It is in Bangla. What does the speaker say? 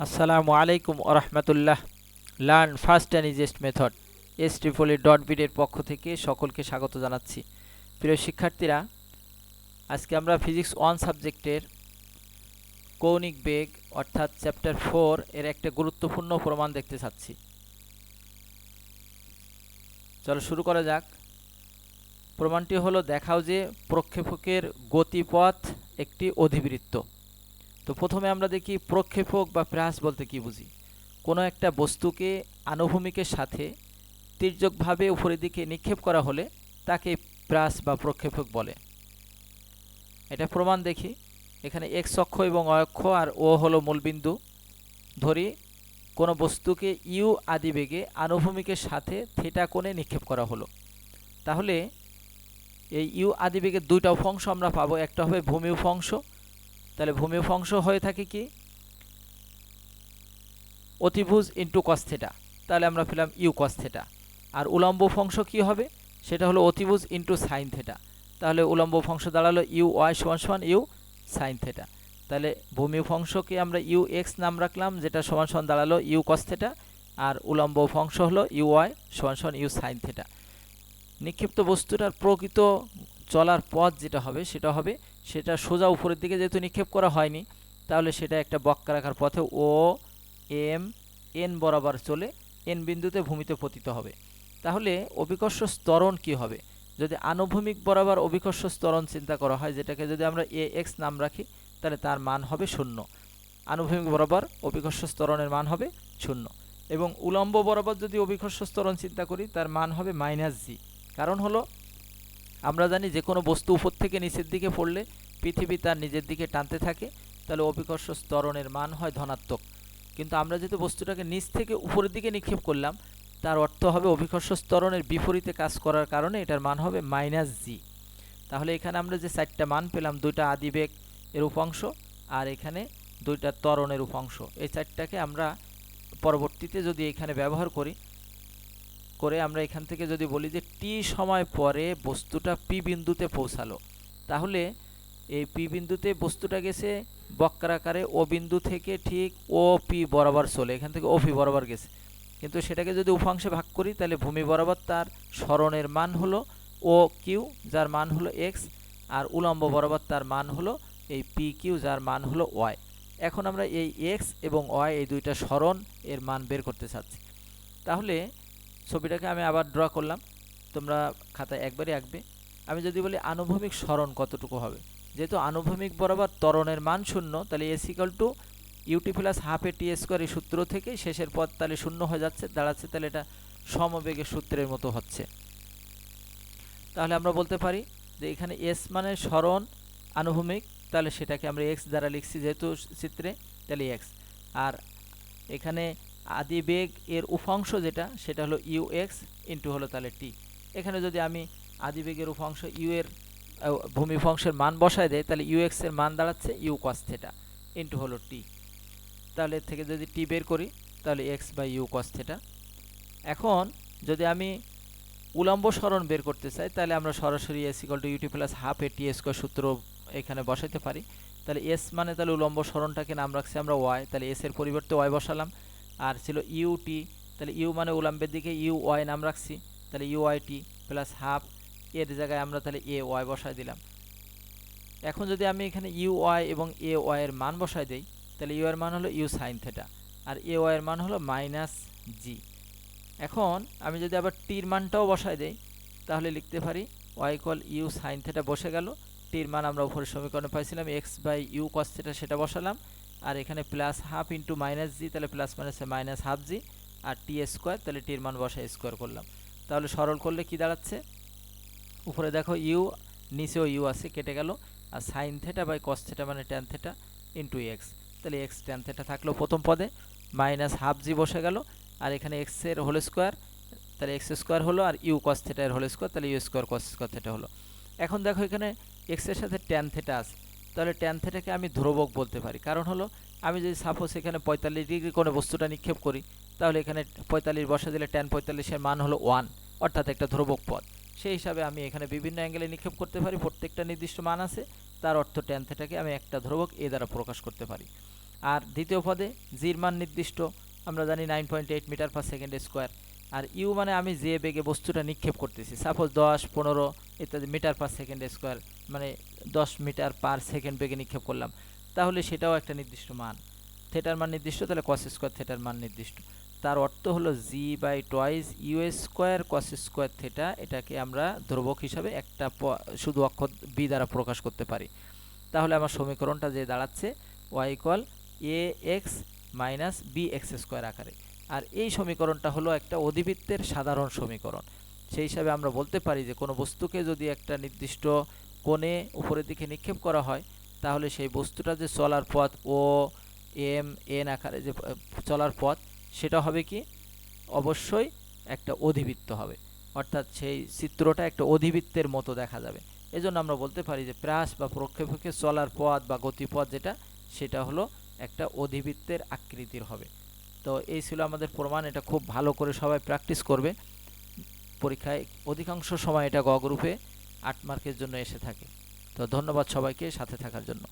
আসসালামু আলাইকুম আরহামতুল্লাহ learn first and easiest method S Tripoli dot বিডের পক্ষ থেকে সকলকে স্বাগত জানাচ্ছি। প্রিয় শিক্ষার্থীরা, আজকে আমরা ফিজিক্স ওয়ান সাবজেক্টের কৌণিক বেগ, অর্থাৎ চ্যাপ্টার ফোর এর একটা গুরুত্বপূর্ণ প্রমাণ দেখতে চাচ্ছি। চলো শুরু করা যাক। প্রমাণটি হলো দেখাও যে প্রক্ষেপকের গতিপথ একটি অধিবৃত্ত। তো প্রথমে আমরা দেখি প্রক্ষেপক বা প্রাস বলতে কি বুঝি? কোনো একটা বস্তুকে আনুভূমিকের সাথে তির্যকভাবে উপরের দিকে নিক্ষেপ করা হলে তাকে প্রাস বা প্রক্ষেপক বলে। এটা প্রমাণ দেখি। এখানে এক্স অক্ষ এবং অক্ষ আর ও হলো মূলবিন্দু। ধরি কোনো বস্তুকে ইউ আদি বেগে আনুভূমিকের সাথে থিটা কোণে নিক্ষেপ করা হলো। তাহলে এই ইউ আদি বেগের দুইটা উপাংশ আমরা পাবো। একটা হবে ভূমি উপাংশ তাহলে ভূমি উপাংশ হয়ে থাকে কি? অতিভুজ ইন্টু কস্থেটা তাহলে আমরা পেলাম ইউ কস্থেটা আর উলম্ব উপাংশ কি হবে? সেটা হলো অতিভুজ ইন্টু সাইন থেটা তাহলে উলম্ব উপাংশ দাঁড়াল ইউ ওয়াই সমান সমান ইউ সাইন থেটা তাহলে ভূমি উপাংশকে আমরা ইউ এক্স নাম রাখলাম, যেটা সমান সমান দাঁড়াল ইউ কস্থেটা আর উলম্ব উপাংশ হলো ইউ ওয়াই সমান সমান ইউ সাইন থেটা নিক্ষিপ্ত বস্তুটার প্রকৃত চলার পথ যেটা হবে, সেটা হবে সেটা সোজা উপরের দিকে যেহেতু নিক্ষেপ করা হয়নি, তাহলে সেটা একটা বক্রাকার পথে ও, এম, এন বরাবর চলে এন বিন্দুতে ভূমিতে পতিত হবে। তাহলে অভিকর্ষ স্তরণ কি হবে? যদি আনুভূমিক বরাবর অভিকর্ষ স্তরণ চিন্তা করা হয়, যেটাকে যদি আমরা এ এক্স নাম রাখি, তাহলে তার মান হবে শূন্য। আনুভূমিক বরাবর অভিকর্ষ স্তরণের মান হবে শূন্য। এবং উলম্ব বরাবর যদি অভিকর্ষ স্তরণ চিন্তা করি, তার মান হবে মাইনাস জি। কারণ হলো আমরা জানি যে কোনো বস্তু উপর থেকে নিচের দিকে পড়লে পৃথিবী তার নিজের দিকে টানতে থাকে, তাহলে অভিকর্ষ স্তরণের মান হয় ধনাত্মক। কিন্তু আমরা যেহেতু বস্তুটাকে নিচ থেকে উপরের দিকে নিক্ষেপ করলাম, তার অর্থ হবে অভিকর্ষ স্তরণের বিপরীতে কাজ করার কারণে এটার মান হবে মাইনাস জি। তাহলে এখানে আমরা যে চারটা মান পেলাম, দুইটা আদিবেগ এর উপাংশ আর এখানে দুইটা ত্বরণের উপাংশ। এই চারটাকে আমরা পরবর্তীতে যদি এখানে ব্যবহার করি করে আমরা এখান থেকে যদি বলি যে টি সময় পরে বস্তুটা পি বিন্দুতে পৌঁছালো। তাহলে এই পি বিন্দুতে বস্তুটা গেছে বক্রাকারে ও বিন্দু থেকে ঠিক ও পি বরাবর চলে, এখান থেকে ও পি বরাবর গেছে। কিন্তু সেটাকে যদি উপাংশে ভাগ করি, তাহলে ভূমি বরাবর তার স্মরণের মান হলো ও কিউ, যার মান হলো এক্স, আর উলম্ব বরাবর তার মান হলো এই পি কিউ, যার মান হলো ওয়াই। এখন আমরা এই এক্স এবং ওয়াই, এই দুইটা স্মরণ এর মান বের করতে চাচ্ছি। তাহলে ছবিটাকে আমি আবার ড্র করলাম। তোমরা খাতায় একবারই আঁকবে। আমি যদি বলি আনুভূমিক স্মরণ কতটুকু হবে? যেহেতু আনুভূমিক বরাবর ত্বরণের মান শূন্য, তাহলে S equal to U T plus half A T square এই সূত্র থেকে শেষের পদ তাহলে শূন্য হয়ে যাচ্ছে। দাঁড়াচ্ছে তাহলে এটা সমবেগের সূত্রের মতো হচ্ছে। তাহলে আমরা বলতে পারি যে এখানে এস মানে স্মরণ, আনুভূমিক, তাহলে সেটাকে আমরা এক্স দ্বারা লিখছি যেহেতু চিত্রে, তাহলে এক্স আর এখানে আদি বেগ এর উপাংশ যেটা, সেটা হলো ইউ এক্স ইন্টু হলো তাহলে টি এখানে যদি আমি আদি বেগের উপাংশ ইউ এর ভূমি মান বসায় দেয় তাহলে ইউ এক্স মান দাঁড়াচ্ছে ইউ কস থেটা ইন্টু হলো টি তাহলে থেকে যদি টি বের করি, তাহলে X by U cos theta এখন যদি আমি উলম্ব সরণ বের করতে চাই, তাহলে আমরা সরাসরি S equal to U T plus half A T square সূত্র এখানে বসাইতে পারি। তাহলে এস মানে তাহলে উলম্ব সরণটাকে নাম রাখছি আমরা ওয়াই তাহলে এস এর পরিবর্তে ওয়াই বসালাম। আর ছিল ইউটি তাহলে ইউ মানে উলাম্বের দিকে ইউ ওয়াই নাম রাখছি, তাহলে U Y T plus half এর জায়গায় আমরা তাহলে এ ওয়াই বসাই দিলাম। এখন যদি আমি এখানে ইউ ওয়াই এবং এ ওয়াই এর মান বসাই দেই, তাহলে ইউ এর মান হলো ইউ সাইন থেটা আর এ ওয়াই এর মান হলো মাইনাস জি এখন আমি যদি আবার টির মানটাও বসাই দেই, তাহলে লিখতে পারি Y call U sine theta বসে গেল টির মান আমরা উপরের সমীকরণে পাইছিলাম X by U cos theta সেটা বসালাম আর এখানে plus half into minus G তাহলে প্লাস মাইনাসে মাইনাস হাফ জি আর টি স্কোয়ার তাহলে টির মান বসায় স্কোয়ার করলাম। তাহলে সরল করলে কি দাঁড়াচ্ছে? উপরে দেখো ইউ নিচেও ইউ আছে, কেটে গেল। আর sine theta by cos theta মানে ট্যান থেটা ইন্টু এক্স তাহলে এক্স ট্যান থেটা থাকল প্রথম পদে মাইনাস হাফ জি বসে গেল। আর এখানে এক্সের হোল স্কোয়ার তাহলে এক্স স্কোয়ার হলো, আর ইউ কস থেটার হোল স্কোয়ার তাহলে U square cos square theta হলো। এখন দেখো এখানে এক্সের সাথে ট্যান থেটা আছে। তাহলে ট্যান থেটাকে আমি ধ্রুবক বলতে পারি। কারণ হলো, আমি যদি সাপোজ এখানে পঁয়তাল্লিশ ডিগ্রি কোনো বস্তুটা নিক্ষেপ করি, তাহলে এখানে পঁয়তাল্লিশ বসা দিলে ট্যান পঁয়তাল্লিশের মান হলো ওয়ান অর্থাৎ একটা ধ্রুবক পদ। সেই হিসাবে আমি এখানে বিভিন্ন অ্যাঙ্গেলে নিক্ষেপ করতে পারি, প্রত্যেকটা নির্দিষ্ট মান আছে, তার অর্থ ট্যান থেটাকে আমি একটা ধ্রুবক এ দ্বারা প্রকাশ করতে পারি। আর দ্বিতীয় পদে জির মান নির্দিষ্ট, আমরা জানি nine point eight metre per second square are you মানে আমি যে বেগে বস্তুটা নিক্ষেপ করতেছি। সাপোজ দশ, পনেরো ইত্যাদি মিটার পার সেকেন্ড স্কোয়ার মানে দশ মিটার পার সেকেন্ড বেগে নিক্ষেপ করলাম। তাহলে সেটাও একটা নির্দিষ্ট মান। থেটার মান নির্দিষ্ট, তাহলে কস স্কোয়ার থেটার মান নির্দিষ্ট। তার অর্থ হলো G by twice U square cos square theta এটাকে আমরা ধ্রুবক হিসাবে একটা শুধু অক্ষর বি দ্বারা প্রকাশ করতে পারি। তাহলে আমার সমীকরণটা যে দাঁড়াচ্ছে Y equal A X minus B X square আকারে। আর এই সমীকরণটা হলো একটা অধিবৃত্তের সাধারণ সমীকরণ। সেই হিসাবে আমরা বলতে পারি যে কোনো বস্তুকে যদি একটা নির্দিষ্ট কোণে উপরের দিকে নিক্ষেপ করা হয়, তাহলে সেই বস্তুটা যে চলার পথ ও এম এন আকারে যে চলার পথ, সেটা হবে কি? অবশ্যই একটা অধিবৃত্ত হবে। অর্থাৎ সেই চিত্রটা একটা অধিবৃত্তের মতো দেখা যাবে। এজন্য আমরা বলতে পারি যে প্রাস বা প্রক্ষেপকে চলার পথ বা গতিপথ যেটা, সেটা হলো একটা অধিবৃত্তের আকৃতির হবে। তো এই ছিল আমাদের প্রমাণ, এটা খুব ভালো করে সবাই প্র্যাকটিস করবে। পরীক্ষায় অধিকাংশ সময় এটা গ গ্রুপে আট মার্কের জন্য এসে থাকে। তো ধন্যবাদ সবাইকে সাথে থাকার জন্য।